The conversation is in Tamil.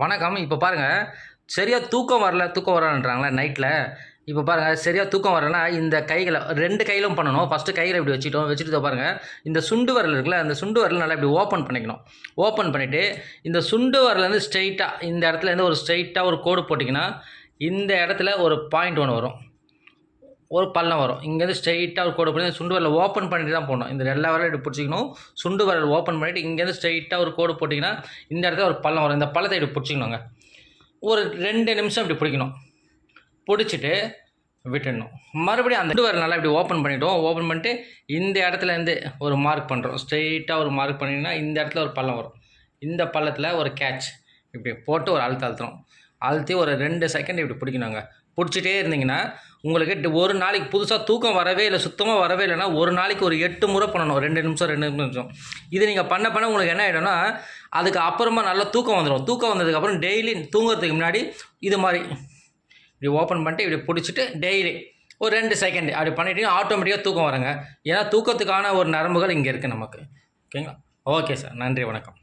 வணக்கம். இப்போ பாருங்கள் சரியாக தூக்கம் வரல தூக்கம் வரலன்றாங்களே நைட்டில் இப்போ பாருங்கள் சரியாக தூக்கம் வரலன்னா இந்த கைகளை ரெண்டு கையிலும் பண்ணணும். ஃபஸ்ட்டு கையில் இப்படி வச்சுட்டோம் வச்சுட்டு பாருங்கள் இந்த சுண்டு வரல் இருக்குல்ல அந்த சுண்டு வரல் நல்லா இப்படி ஓப்பன் பண்ணிக்கணும். ஓப்பன் பண்ணிவிட்டு இந்த சுண்டு வரலேருந்து ஸ்ட்ரைட்டாக இந்த இடத்துலேருந்து ஒரு ஸ்ட்ரைட்டாக ஒரு கோடு போட்டிங்கன்னா இந்த இடத்துல ஒரு பாயிண்ட் ஒன்று வரும். ஒரு பள்ளம் வரும். இங்கேருந்து ஸ்ட்ரெயிட்டாக ஒரு கோடு போட்டு சுண்டு வரல ஓப்பன் பண்ணிட்டு தான் போடணும். இந்த எல்லா வரலும் இப்படி பிடிச்சிக்கணும். சுண்டு வரல் ஓப்பன் பண்ணிவிட்டு இங்கேருந்து ஸ்ட்ரைட்டாக ஒரு கோடு போட்டிங்கன்னா இந்த இடத்துல ஒரு பள்ளம் வரும். இந்த பள்ளத்தை இப்படி பிடிச்சிக்கணுங்க. ஒரு ரெண்டு நிமிஷம் இப்படி பிடிக்கணும். பிடிச்சிட்டு விட்டுடணும். மறுபடியும் அந்த சுண்டு வரல் நல்லா இப்படி ஓப்பன் பண்ணிவிடுவோம் ஓப்பன் பண்ணிட்டு இந்த இடத்துலேருந்து ஒரு மார்க் பண்ணுறோம் ஸ்ட்ரெயிட்டாக ஒரு மார்க் பண்ணிங்கன்னா இந்த இடத்துல ஒரு பள்ளம் வரும். இந்த பள்ளத்தில் ஒரு கேட்ச் இப்படி போட்டு ஒரு அழுத்த அழுத்தணும். அழுத்தி ஒரு ரெண்டு செகண்ட் இப்படி பிடிக்கணுங்க. பிடிச்சிட்டே இருந்தீங்கன்னா உங்களுக்கு ஒரு நாளைக்கு புதுசாக தூக்கம் வரவே இல்லை சுத்தமாக வரவே இல்லைன்னா ஒரு நாளைக்கு ஒரு எட்டு முறை பண்ணணும். ரெண்டு நிமிஷம் ரெண்டு நிமிஷம். இது நீங்கள் பண்ண பண்ண உங்களுக்கு என்ன ஆகிடும்னா அதுக்கு அப்புறமா நல்லா தூக்கம் வந்துடும் தூக்கம் வந்ததுக்கப்புறம் டெய்லி தூங்குறதுக்கு முன்னாடி இது மாதிரி இப்படி ஓப்பன் பண்ணிட்டு இப்படி பிடிச்சிட்டு டெய்லி ஒரு ரெண்டு செகண்ட் அப்படி பண்ணிட்டீங்கன்னா ஆட்டோமேட்டிக்காக தூக்கம் வரேங்க. ஏன்னா தூக்கத்துக்கான ஒரு நரம்புகள் இங்கே இருக்குது நமக்கு. ஓகேங்களா? Okay sir. நன்றி வணக்கம்.